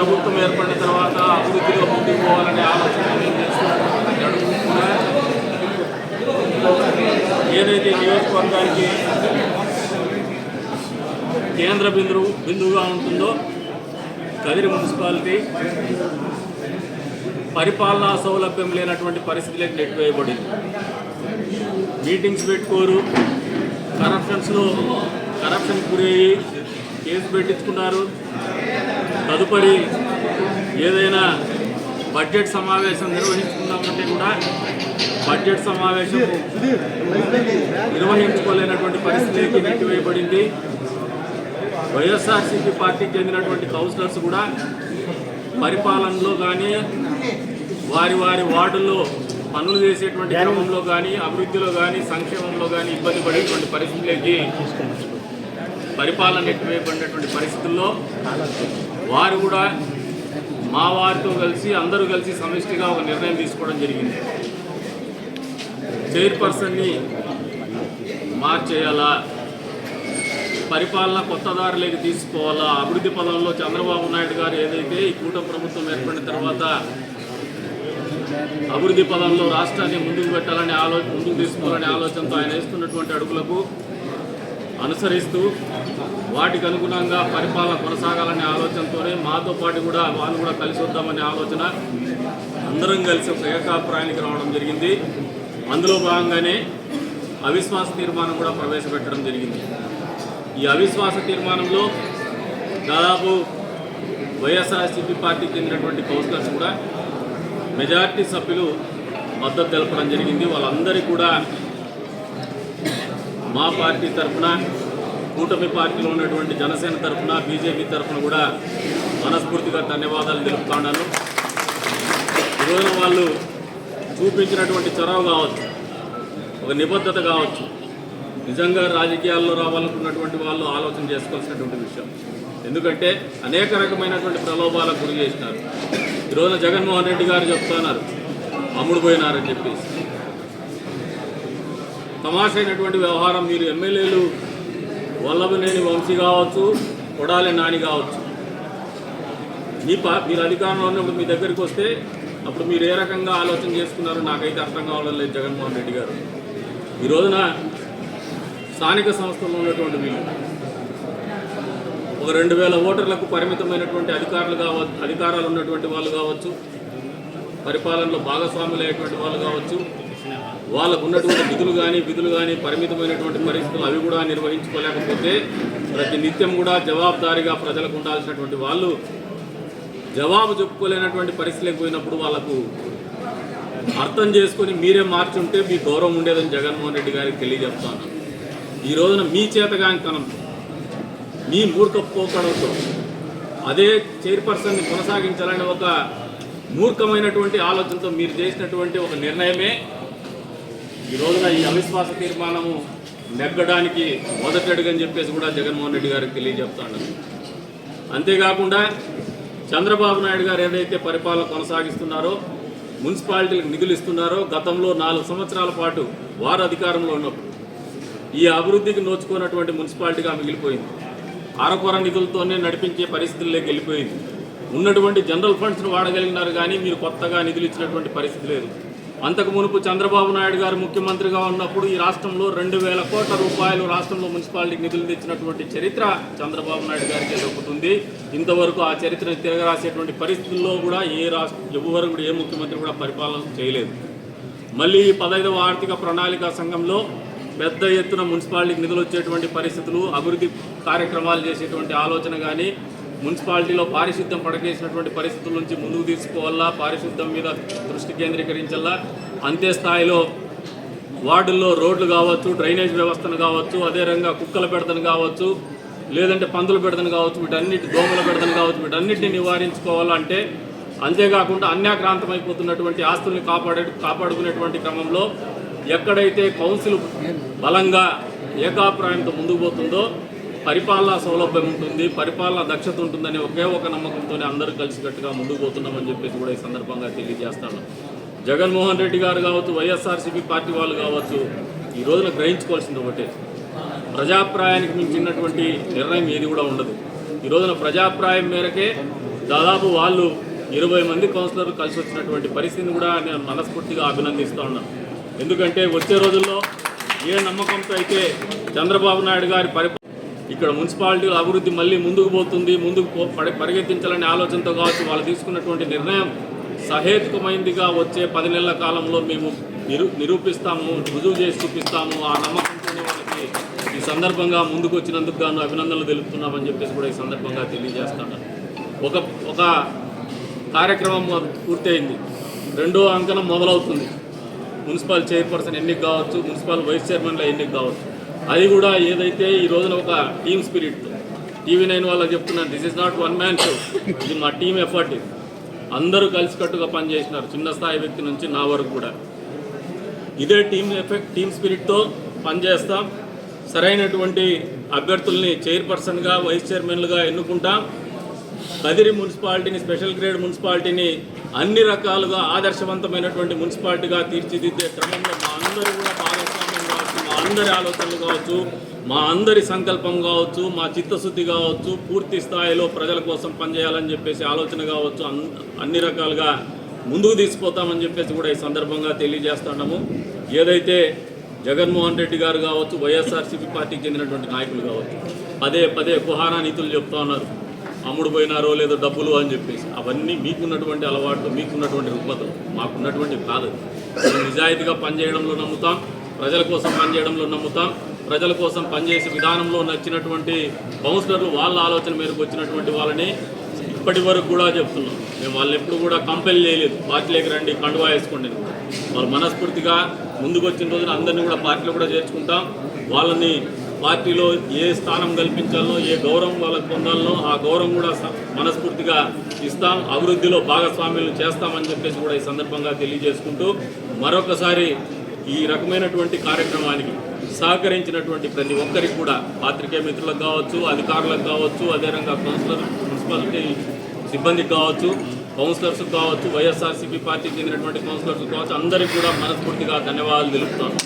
ప్రభుత్వం ఏర్పడిన తర్వాత అభివృద్ధిలో ముందుకు పోవాలనే ఆలోచన మేము కూడా ఏదైతే నియోజకవర్గానికి కేంద్ర బిందువు బిందువుగా ఉంటుందో కదిరి మున్సిపాలిటీ పరిపాలనా సౌలభ్యం లేనటువంటి పరిస్థితులకు నెట్టివేయబడింది మీటింగ్స్ పెట్టుకోరు కరప్షన్స్లో కరప్షన్ గురయ్యి కేసు పెట్టించుకున్నారు. తదుపరి ఏదైనా బడ్జెట్ సమావేశం నిర్వహించుకుందామంటే కూడా బడ్జెట్ సమావేశం నిర్వహించుకోలేనటువంటి పరిస్థితికి నెట్టివేయబడింది. వైఎస్ఆర్సీపీ పార్టీకి చెందినటువంటి కౌన్సిలర్స్ కూడా పరిపాలనలో కానీ వారి వారి వార్డుల్లో పనులు చేసేటువంటి క్రమంలో కానీ అభివృద్ధిలో కానీ సంక్షేమంలో కానీ ఇబ్బంది పడేటువంటి పరిస్థితులకి పరిపాలన నెట్టివేయబడినటువంటి పరిస్థితుల్లో వారు కూడా మా వారితో కలిసి అందరూ కలిసి సమిష్టిగా ఒక నిర్ణయం తీసుకోవడం జరిగింది. చైర్పర్సన్ని మార్చేయాలా? పరిపాలన కొత్త దారిలోకి తీసుకోవాలా? అభివృద్ధి పదంలో చంద్రబాబు నాయుడు గారు ఏదైతే ఈ కూటమి ప్రభుత్వం ఏర్పడిన తర్వాత అభివృద్ధి పదంలో రాష్ట్రాన్ని ముందుకు పెట్టాలని ఆలోచన ముందుకు తీసుకోవాలనే ఆలోచనతో ఆయన వేస్తున్నటువంటి అడుగులకు అనుసరిస్తూ వాటికి అనుగుణంగా పరిపాలన కొనసాగాలనే ఆలోచనతోనే మాతో పాటు కూడా వాళ్ళు కూడా కలిసి వద్దామనే ఆలోచన. అందరం కలిసి ఒక ఏకాభిప్రాయానికి రావడం జరిగింది. అందులో భాగంగానే అవిశ్వాస తీర్మానం కూడా ప్రవేశపెట్టడం జరిగింది. ఈ అవిశ్వాస తీర్మానంలో దాదాపు వైఎస్ఆర్సీపీ పార్టీకి చెందినటువంటి కౌన్సిలర్స్ కూడా మెజార్టీ సభ్యులు మద్దతు తెలపడం జరిగింది. వాళ్ళందరికీ కూడా మా పార్టీ తరఫున కూటమి పార్టీలో ఉన్నటువంటి జనసేన తరఫున బీజేపీ తరఫున కూడా మనస్ఫూర్తిగా ధన్యవాదాలు తెలుపుతున్నాను ఈరోజు వాళ్ళు చూపించినటువంటి చొరవ కావచ్చు ఒక నిబద్ధత కావచ్చు నిజంగా రాజకీయాల్లో రావాలనుకున్నటువంటి వాళ్ళు ఆలోచన చేసుకోవాల్సినటువంటి విషయం. ఎందుకంటే అనేక రకమైనటువంటి ప్రలోభాలకు గురి చేసినారు. ఈరోజు జగన్మోహన్ రెడ్డి గారు చెప్తున్నారు అమ్ముడు పోయినారని చెప్పేసి. తమాషైనటువంటి వ్యవహారం మీరు ఎమ్మెల్యేలు వల్లభనేని వంశీ కావచ్చు కొడాలి నాని కావచ్చు. మీ పా మీరు అధికారంలో ఉన్నప్పుడు మీ దగ్గరికి వస్తే అప్పుడు మీరు ఏ రకంగా ఆలోచన చేసుకున్నారో నాకైతే అర్థం కావడం లేదు జగన్మోహన్ రెడ్డి గారు. ఈ రోజున స్థానిక సంస్థల్లో ఉన్నటువంటి వీళ్ళు ఒక రెండు వేల ఓటర్లకు పరిమితమైనటువంటి అధికారులు కావచ్చు అధికారాలు ఉన్నటువంటి వాళ్ళు కావచ్చు పరిపాలనలో భాగస్వాములు అయ్యేటువంటి వాళ్ళు కావచ్చు వాళ్ళకు ఉన్నటువంటి విధులు కానీ విధులు కానీ పరిమితమైనటువంటి పరిస్థితులు అవి కూడా నిర్వహించుకోలేకపోతే ప్రతి నిత్యం కూడా జవాబుదారీగా ప్రజలకు ఉండాల్సినటువంటి వాళ్ళు జవాబు చెప్పుకోలేనటువంటి పరిస్థితులకు పోయినప్పుడు వాళ్ళకు అర్థం చేసుకొని మీరే మార్చుంటే మీ గౌరవం ఉండేదని జగన్మోహన్ రెడ్డి గారికి తెలియజెప్తాను ఈ రోజున మీ చేతగాంకనంతో మీ మూర్ఖ పోకడంతో అదే చైర్పర్సన్ని కొనసాగించాలని ఒక మూర్ఖమైనటువంటి ఆలోచనతో మీరు చేసినటువంటి ఒక నిర్ణయమే ఈ రోజున ఈ అవిశ్వాస తీర్మానము నెగ్గడానికి మొదటడుగని చెప్పేసి కూడా జగన్మోహన్ రెడ్డి గారికి తెలియజెప్తాను అంతేకాకుండా చంద్రబాబు నాయుడు గారు ఏదైతే పరిపాలన కొనసాగిస్తున్నారో మున్సిపాలిటీలకు నిధులు ఇస్తున్నారో గతంలో నాలుగు సంవత్సరాల పాటు వారు అధికారంలో ఉన్నప్పుడు ఈ అభివృద్ధికి నోచుకున్నటువంటి మున్సిపాలిటీగా మిగిలిపోయింది. అరకొర నిధులతోనే నడిపించే పరిస్థితుల్లోకి వెళ్ళిపోయింది. ఉన్నటువంటి జనరల్ ఫండ్స్ను వాడగలిగినారు కానీ మీరు కొత్తగా నిధులు ఇచ్చినటువంటి పరిస్థితి లేదు. అంతకు మునుపు చంద్రబాబు నాయుడు గారు ముఖ్యమంత్రిగా ఉన్నప్పుడు ఈ రాష్ట్రంలో రెండు వేల కోట్ల రూపాయలు రాష్ట్రంలో మున్సిపాలిటీకి నిధులు తెచ్చినటువంటి చరిత్ర చంద్రబాబు నాయుడు గారికి దొరుకుతుంది ఇంతవరకు ఆ చరిత్రను తిరగరాసేటువంటి పరిస్థితుల్లో కూడా ఏ రాష్ట్ర ఎవరు కూడా ఏ ముఖ్యమంత్రి కూడా పరిపాలన చేయలేదు. మళ్ళీ ఈ పదహైదవ ఆర్థిక ప్రణాళిక సంఘంలో పెద్ద ఎత్తున మున్సిపాలిటీకి నిధులు వచ్చేటువంటి పరిస్థితులు అభివృద్ధి కార్యక్రమాలు చేసేటువంటి ఆలోచన కానీ మున్సిపాలిటీలో పారిశుద్ధ్యం పడకేసినటువంటి పరిస్థితుల నుంచి ముందుకు తీసుకోవాలా? పారిశుద్ధ్యం మీద దృష్టి కేంద్రీకరించాలా? అంతే స్థాయిలో వార్డుల్లో రోడ్లు కావచ్చు డ్రైనేజ్ వ్యవస్థను కావచ్చు అదే రకంగా కుక్కల పెడతను కావచ్చు లేదంటే పందుల పెడతను కావచ్చు వీటన్నిటి దోమల పెడతను కావచ్చు వీటన్నిటిని నివారించుకోవాలంటే అంతేకాకుండా అన్యాక్రాంతమైపోతున్నటువంటి ఆస్తుల్ని కాపాడే కాపాడుకునేటువంటి క్రమంలో ఎక్కడైతే కౌన్సిల్ బలంగా ఏకాభిప్రాయంతో ముందుకు పోతుందో పరిపాలనా సౌలభ్యం ఉంటుంది పరిపాలనా దక్షత ఉంటుందని ఒకే ఒక నమ్మకంతోనే అందరూ కలిసికట్టుగా ముందుకు పోతున్నామని చెప్పేసి కూడా ఈ సందర్భంగా తెలియజేస్తాను. జగన్మోహన్ రెడ్డి గారు కావచ్చు వైఎస్ఆర్సీపీ పార్టీ వాళ్ళు కావచ్చు ఈ రోజున గ్రహించుకోవాల్సింది ఒకటే. ప్రజాప్రాయానికి మించినటువంటి నిర్ణయం ఏది కూడా ఉండదు. ఈ రోజున ప్రజాప్రాయం మేరకే దాదాపు వాళ్ళు ఇరవై మంది కౌన్సిలర్లు కలిసి వచ్చినటువంటి పరిస్థితిని కూడా నేను మనస్ఫూర్తిగా అభినందిస్తూ ఉన్నాను. ఎందుకంటే వచ్చే రోజుల్లో ఏ నమ్మకంతో అయితే చంద్రబాబు నాయుడు గారి పరి ఇక్కడ మున్సిపాలిటీ అభివృద్ధి మళ్ళీ ముందుకు పోతుంది ముందుకు పో- పరిగెత్తించాలనే ఆలోచనతో కావచ్చు వాళ్ళు తీసుకున్నటువంటి నిర్ణయం సహేతుకమైందిగా వచ్చే పది నెలల కాలంలో మేము నిరూ నిరూపిస్తాము రుజువు చేసి చూపిస్తాము ఆ నమ్మకంతోనే వాళ్ళకి ఈ సందర్భంగా ముందుకు వచ్చినందుకు గాను అభినందనలు తెలుపుతున్నామని చెప్పేసి కూడా ఈ సందర్భంగా తెలియజేస్తాను. ఒక ఒక కార్యక్రమం పూర్తయింది. రెండో అంకనం మొదలవుతుంది. మున్సిపల్ చైర్పర్సన్ ఎన్నిక కావచ్చు మున్సిపల్ వైస్ చైర్మన్ల ఎన్నిక కావచ్చు. అది కూడా ఏదైతే ఈ రోజున ఒక టీమ్ స్పిరిట్ టీవీ నైన్ వాళ్ళకి చెప్తున్నాను this is not one man show ఇది మా టీం ఎఫర్ట్ ఇది. అందరూ కలిసికట్టుగా పనిచేసినారు చిన్న స్థాయి వ్యక్తి నుంచి నా వరకు కూడా. ఇదే టీం ఎఫెక్ట్ టీం స్పిరిట్తో పనిచేస్తాం. సరైనటువంటి అభ్యర్థుల్ని చైర్పర్సన్గా వైస్ చైర్మన్లుగా ఎన్నుకుంటాం. కదిరి మున్సిపాలిటీని స్పెషల్ గ్రేడ్ మున్సిపాలిటీని అన్ని రకాలుగా ఆదర్శవంతమైనటువంటి మున్సిపాలిటీగా తీర్చిదిద్దే క్రమంలో మా అందరూ కూడా భాగస్వామ్యం మా అందరి ఆలోచనలు కావచ్చు మా అందరి సంకల్పం కావచ్చు మా చిత్తశుద్ధి కావచ్చు పూర్తి స్థాయిలో ప్రజల కోసం పనిచేయాలని చెప్పేసి ఆలోచన కావచ్చు అన్- అన్ని రకాలుగా ముందుకు తీసుకుపోతామని చెప్పేసి కూడా ఈ సందర్భంగా తెలియజేస్తున్నాము. ఏదైతే జగన్మోహన్ రెడ్డి గారు కావచ్చు వైఎస్ఆర్సీపీ పార్టీకి చెందినటువంటి నాయకులు కావచ్చు పదే పదే కుహానా నీతులు చెప్తా ఉన్నారు. అమ్ముడు పోయినారో లేదో డబ్బులు అని చెప్పేసి. అవన్నీ మీకున్నటువంటి అలవాట్లు మీకున్నటువంటి రుగ్మతలు మాకున్నటువంటి కాదు మేము నిజాయితీగా పనిచేయడంలో నమ్ముతాం. ప్రజల కోసం పనిచేయడంలో నమ్ముతాం. ప్రజల కోసం పనిచేసే విధానంలో నచ్చినటువంటి కౌన్సిలర్లు వాళ్ళ ఆలోచన మేరకు వచ్చినటువంటి వాళ్ళని ఇప్పటి వరకు కూడా చెప్తున్నాం. మేము వాళ్ళని ఎప్పుడు కూడా కంపెల్ చేయలేదు. పార్టీలోకి రండి కండువా వేసుకోండి వాళ్ళు మనస్ఫూర్తిగా ముందుకు వచ్చిన రోజున అందరినీ కూడా పార్టీలో కూడా చేర్చుకుంటాం. వాళ్ళని పార్టీలో ఏ స్థానం కల్పించాలో ఏ గౌరవం వాళ్ళకు పొందాలనో ఆ గౌరవం కూడా మనస్ఫూర్తిగా ఇస్తాం. అభివృద్ధిలో భాగస్వామ్యం చేస్తామని చెప్పేసి కూడా ఈ సందర్భంగా తెలియజేసుకుంటూ మరొకసారి ఈ రకమైనటువంటి కార్యక్రమానికి సహకరించినటువంటి ప్రతి ఒక్కరికి కూడా పాత్రికేయ మిత్రులకు కావచ్చు అధికారులకు కావచ్చు అదేవిధంగా కౌన్సిలర్ మున్సిపాలిటీ సిబ్బందికి కావచ్చు కౌన్సిలర్స్ కావచ్చు వైఎస్ఆర్సీపీ పార్టీకి చెందినటువంటి కౌన్సిలర్స్ కావచ్చు అందరికీ కూడా మనస్ఫూర్తిగా ధన్యవాదాలు తెలుపుతాను